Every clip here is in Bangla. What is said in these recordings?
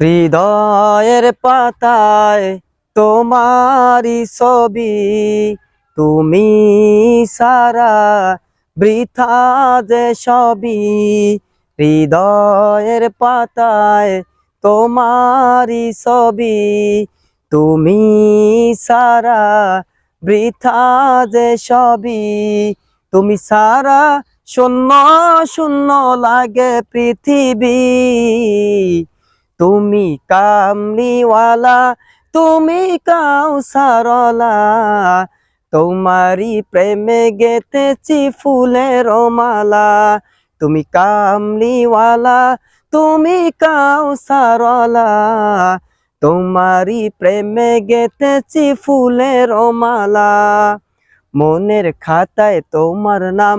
হৃদয়ের পাতায় তোমারি ছবি, তুমি সারা বৃথা যে সবই। হৃদয়ের পাতায় তোমারি ছবি, তুমি সারা বৃথা যে সবই। তুমি সারা শূন্য শূন্য লাগে পৃথিবী। তুমি কামলিওয়ালা, তুমি কাউসারলা তোমারি প্রেমে গেতেছি ফুলের মালা। তুমি কামলিওয়ালা, তুমি কাউসারলা তোমারি প্রেমে গেতেছি ফুলের মালা। মনের খাতায় তোমার নাম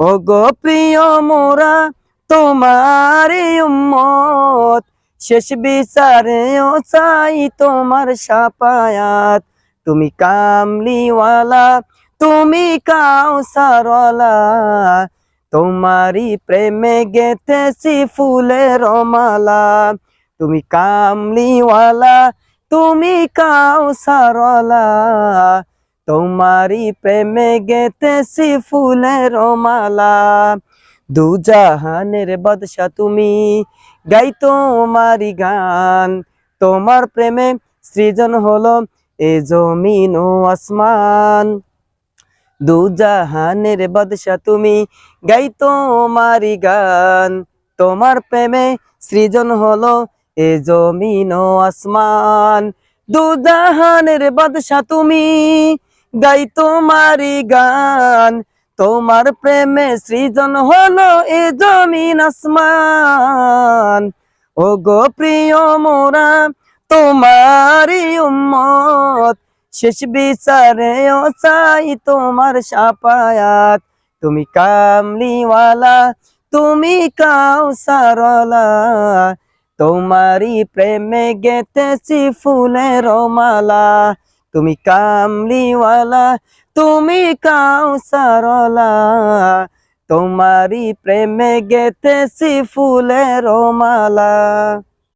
ও গো প্রিয় মোরা, তোমারই উম্মত। শেষ বিচারে ও চাই তোমার সাপায়াত তুমি কামলিওয়ালা, তুমি কাউসারওয়ালা। তোমারই প্রেমে গেতেছি ফুলের মালা। তুমি কামলিওয়ালা, তুমি কাউসারওয়ালা। তোমারই প্রেমে গেতেছি ফুলের মালা। দু জাহানের বাদশা তুমি, গাই তোমারি গান। তোমার প্রেমে সৃজন হলো এ জমিন ও আসমান। দু জাহানের বাদশা তুমি, গাই তোমারি গান। তোমার প্রেমে সৃজন হলো এ জমিন ও আসমান। দু জাহানের বাদশা তুমি গাই তোমারি গান, তোমার প্রেমে সৃজন হলো এ জমিন আসমান। ও গো প্রিয় মোরা তোমারি উম্মত, শেষ বিচারে ও চাই তোমার সাপায়াত তুমি কামলিওয়ালা, তুমি কাউসারলা তোমারি প্রেমে গেতেছি ফুলের মালা। তুমি কামলিওয়ালা তুমি কাউসারলা তোমারি প্রেমে গেতেছি ফুলের মালা